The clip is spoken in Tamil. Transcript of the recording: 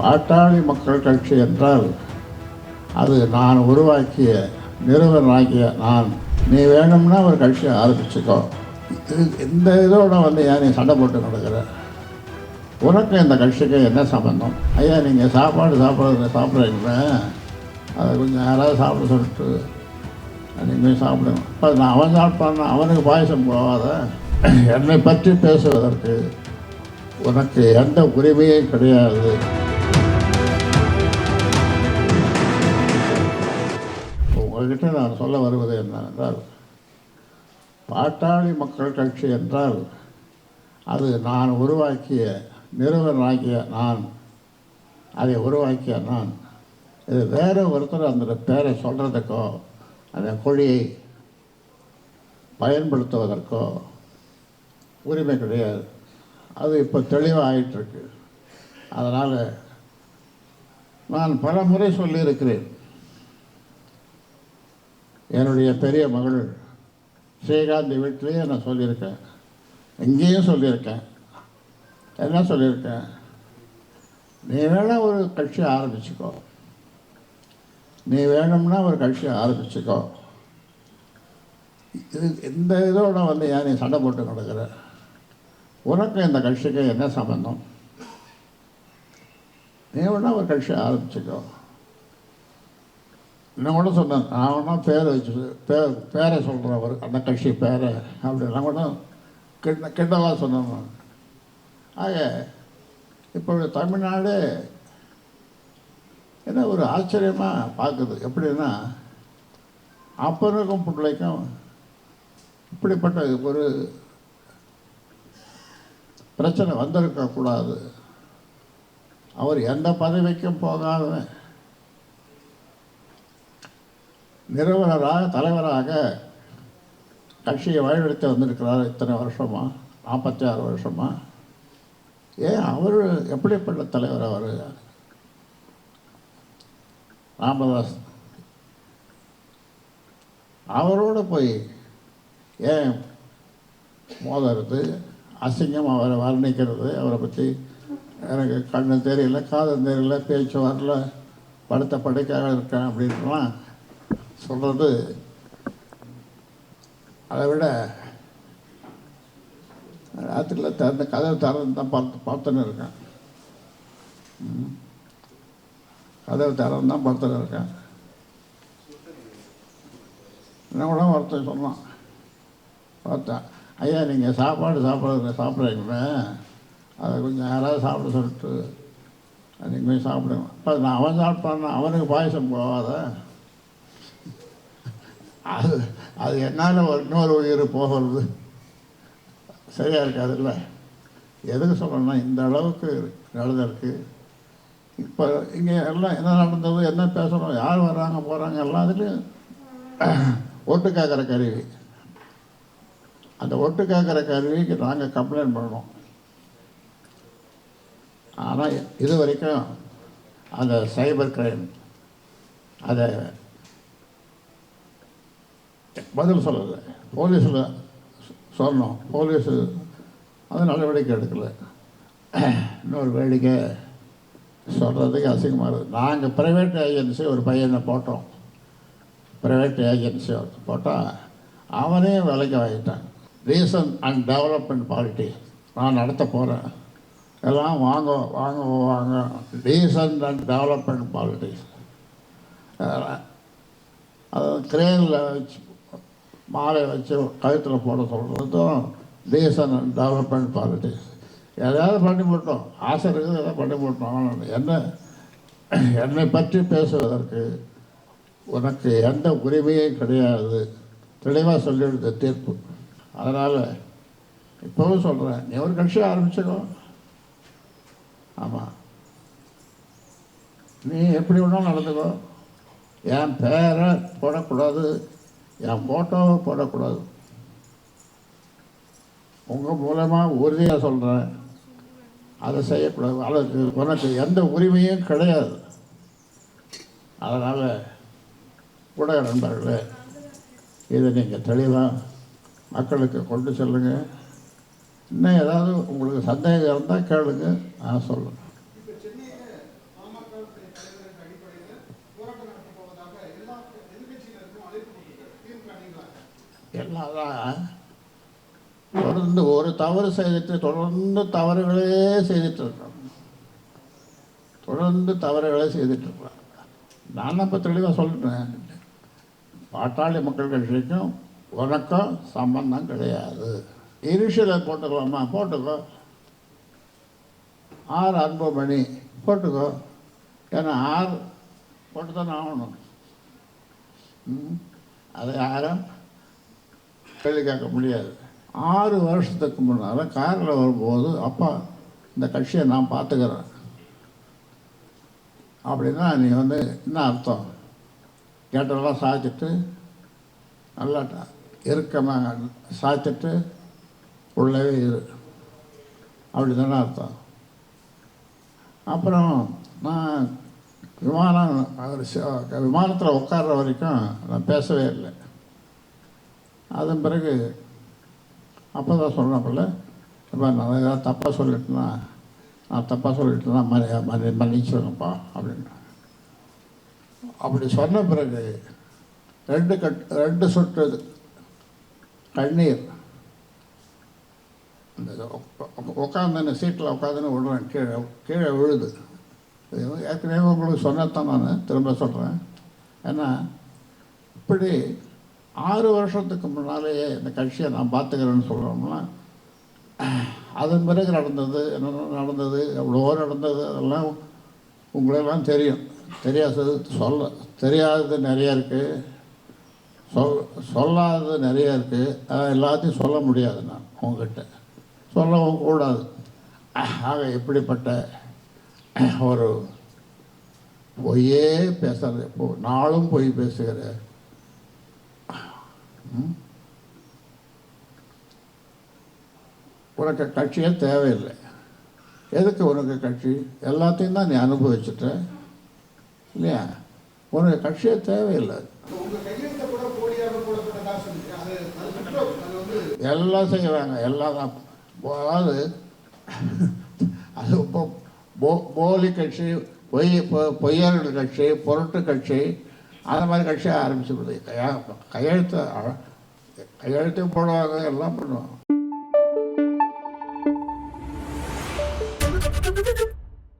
பாட்டாளி மக்கள் கட்சி என்றால் அது நான் உருவாக்கிய நிறுவனாகிய நான். நீ வேணும்னா ஒரு கட்சியை ஆரம்பிச்சுக்கோ. இது இந்த இதோட வந்து ஏன் நீ சண்டை போட்டு நடக்கிற? உனக்கு இந்த கட்சிக்கு என்ன சம்பந்தம்? ஐயா நீங்கள் சாப்பாடு சாப்பிட்றது சாப்பிட்றீங்களே? அதை கொஞ்சம் யாராவது சாப்பிட சொல்லிட்டு நீங்கள் சாப்பிடுங்க. இப்போ நான் அவன் சாப்பிட்டான்னா அவனுக்கு பாயசம் போகாத. என்னை பற்றி பேசுவதற்கு உனக்கு எந்த உரிமையும் கிடையாது. அவர்கிட்ட நான் சொல்ல வருவது என்னவென்றால் பாட்டாளி மக்கள் கட்சி என்றால் அது நான் உருவாக்கிய நிறுவனாகிய நான் அதை உருவாக்கிய நான் இது வேற ஒருத்தர் அந்த பேரை சொல்கிறதுக்கோ அந்த கொடியை பயன்படுத்துவதற்கோ உரிமை கிடையாது. அது இப்போ தெளிவாக ஆயிட்டிருக்கு அதனால் நான் பல முறை சொல்லியிருக்கிறேன். என்னுடைய பெரிய மகள் ஸ்ரீகாந்தி வீட்லேயே நான் சொல்லியிருக்கேன் இங்கேயும் சொல்லியிருக்கேன் என்ன சொல்லியிருக்கேன் நீ வேணா ஒரு கட்சி ஆரம்பிச்சுக்கோ. நீ வேணும்னா ஒரு கட்சி ஆரம்பிச்சுக்கோ. இது இந்த இதோட வந்து ஏன் நீ சண்டை போட்டு நடக்கிற? உனக்கு இந்த கட்சிக்கு என்ன சம்பந்தம்? நீ வேணா ஒரு கட்சி ஆரம்பிச்சுக்கோ. நான் கூட சொன்னேன். நான் வேணா பேரை வச்சு பேர் பேரை சொல்கிறேன் அவர் அந்த கட்சி பேரை அப்படி நான் கூட கிண்ட கிண்டலாக சொன்னேன் ஆக இப்போ தமிழ்நாடு என்ன ஒரு ஆச்சரியமாக பார்க்குது. எப்படின்னா அப்பனுக்கும் பிள்ளைக்கும் இப்படிப்பட்ட ஒரு பிரச்சனை வந்திருக்கக்கூடாது. அவர் எந்த பதவிக்கும் போகாதவன். நிறுவனராக தலைவராக கட்சியை வழிநடத்தி வந்திருக்கிறார் இத்தனை வருஷமா நாற்பத்தி ஆறு வருஷமா. ஏன் அவர் எப்படிப்பட்ட தலைவர் அவர்? ராமதாஸ். அவரோடு போய் ஏன் மோதறது? அசிங்கம் அவரை வர்ணிக்கிறது. அவரை பற்றி எனக்கு கண்ணு தெரியல காதல் தெரியல பேச்சு வரல படுத்த படுக்கையாக இருக்கேன் அப்படின்லாம் சொல்கிறது அதை விட ராத்திரியில் திறந்த கதவை திறந்து தான் பார்த்து பார்த்துன்னு இருக்கேன். ம். கதவை திறந்து தான் பார்த்துன்னு இருக்கேன். என்ன கூட ஒருத்தன் சொன்னான். பார்த்தேன். ஐயா நீங்கள் சாப்பாடு சாப்பிட்றது சாப்பிட்றீங்களே? அதை கொஞ்சம் யாராவது சாப்பிட சொல்லிட்டு நீங்கள் போய் சாப்பிடுங்க. இப்போ நான் அவன் சாப்பிட்டான்னா அவனுக்கு பாயசம் போகாத? அது அது என்னால் ஒரு இன்னொரு உயிர் போகிறது. சரியாக இருக்காதுல்ல எதுக்கு சொல்லணும்னா இந்த அளவுக்கு நடந்திருக்கு இப்போ இங்கே எல்லாம் என்ன நடந்தது என்ன பேசுகிறோம் யார் வர்றாங்க போகிறாங்க எல்லாத்துலேயும் ஒட்டு கேட்குற கருவி. அந்த ஒட்டு கேட்குற கருவிக்கு நாங்கள் கம்ப்ளைண்ட் பண்ணோம் ஆனால் இது வரைக்கும் அந்த சைபர் கிரைம் அதை பதில் சொல்லலை. போலீஸில் சொன்னோம் போலீஸு அது நடவடிக்கை எடுக்கலை. இன்னொரு வேடிக்கை சொல்கிறதுக்கு அசிங்கமாக இருக்குது நாங்கள் ப்ரைவேட் ஏஜென்சி ஒரு பையனை போட்டோம். ப்ரைவேட் ஏஜென்சி போட்டால் அவனையும் விலைக்கு வாங்கிட்டான். ரீசன் அண்ட் டெவலப்மெண்ட் பார்ட்டி நான் நடத்த போகிறேன் எல்லாம் வாங்க வாங்க வாங்க. ரீசன்ட் அண்ட் டெவலப்மெண்ட் பாலிட்டிக்ஸ் அது கிரேனில் வச்சு மாலை வச்சு கழுத்தில் போட சொல்கிறதும் டீசன்ட் டெவலப்மெண்ட் பாலிட்டிக்ஸ் எதாவது பண்ணி போட்டோம் ஆசை இருக்குது எதாவது பண்ணி போட்டோம் ஆனால் என்ன என்னை பற்றி பேசுவதற்கு உனக்கு எந்த உரிமையும் கிடையாது. தெளிவாக சொல்லிடுது தீர்ப்பு. அதனால் இப்போவும் சொல்கிறேன் நீ ஒரு கட்சி ஆரம்பிச்சுக்கோ. ஆமாம் நீ எப்படி வேணாலும் நடந்துக்கோ. என் பேரை போடக்கூடாது. என் ஃபோட்டோவை போடக்கூடாது. உங்கள் மூலமாக உறுதியாக சொல்கிறேன் அதை செய்யக்கூடாது. அதற்கு உனக்கு எந்த உரிமையும் கிடையாது. அதனால் கூட நண்பர்களே இதை நீங்கள் தெளிவாக மக்களுக்கு கொண்டு செல்லுங்கள் இன்னும் ஏதாவது உங்களுக்கு சந்தேகம் இருந்தால் கேளுங்க. நான் சொல்லுங்கள் எல்லாம் தொடர்ந்து ஒரு தவறு செய்துட்டு தொடர்ந்து தவறுகளே செய்துட்டு இருக்கோம் தொடர்ந்து தவறுகளே செய்துட்டு இருக்கிறாங்க நான் இப்போ தெளிவாக சொல்லிட்டேன் பாட்டாளி மக்கள் கட்சிக்கும் உனக்கும் சம்பந்தம் கிடையாது. இனிஷியலை போட்டுக்கலாமா? போட்டுக்கோ. ஆர் அன்புமணி போட்டுக்கோ. ஏன்னா ஆர் போட்டு தானே ஆகணும். ம், அதை யாரும் கேள்வி கேட்க முடியாது. ஆறு வருஷத்துக்கு முன்னால் காரில் வரும்போது அப்பா இந்த கட்சியை நான் பார்த்துக்கிறேன் அப்படின்னா நீ வந்து என்ன அர்த்தம்? கேட்டெல்லாம் சாய்ச்சிட்டு நல்லா ட- இறுக்கமாக சாய்ச்சிட்டு உள்ளவே இரு. அப்படி தானே அர்த்தம். அப்புறம் நான் விமானம் விமானத்தில் உட்கார்ற வரைக்கும் நான் பேசவே இல்லை. அதன் பிறகு அப்போ தான் சொன்னப்பில்ல இப்போ நான் ஏதாவது தப்பாக சொல்லிட்டேன்னா நான் தப்பாக சொல்லிட்டேன்னா மன்னி மன்னி மன்னிச்சுருங்கப்பா அப்படின்னு அப்படி சொன்ன பிறகு ரெண்டு கட் ரெண்டு சொட்டு கண்ணீர் அந்த உட்காந்து சீட்டில் உட்காந்துன்னு விடுறேன் கீழே கீழே விழுது. ஏற்கனவே உங்களுக்கு சொன்னதான் நான் திரும்ப சொல்கிறேன் ஏன்னா இப்படி ஆறு வருஷத்துக்கு முன்னாலேயே இந்த கட்சியை நான் பார்த்துக்கிறேன்னு சொல்கிறோம்னா அதன் பிறகு நடந்தது என்ன நடந்தது எவ்வளோ நடந்தது அதெல்லாம் உங்களெல்லாம் தெரியும். தெரியாதது சொல்ல தெரியாதது நிறையா இருக்குது சொல் சொல்லாதது நிறையா இருக்குது அதை எல்லாத்தையும் சொல்ல முடியாது நான் உங்ககிட்ட. சொல்லவும் கூடாது. ஆக இப்படிப்பட்ட ஒரு பொய்யே பேசுறது இப்போ நாளும் பொய் பேசுகிற உனக்கு கட்சியே தேவையில்லை. எதுக்கு உனக்கு கட்சி? எல்லாத்தையும் தான் நீ அனுபவிச்சுட்ட. இல்லையா? உனக்கு கட்சியே தேவையில்லை. எல்லாம் செய்வாங்க. எல்லாம் தான். அதாவது அது இப்போ போ போலி கட்சி பொய் பொ- பொய்யர்கள் கட்சி பொருட்டு கட்சி அந்த மாதிரி கட்சியை ஆரம்பிச்சு கையா கையெழுத்து கையெழுத்தையும் போடுவாங்க எல்லாம் பண்ணுவாங்க.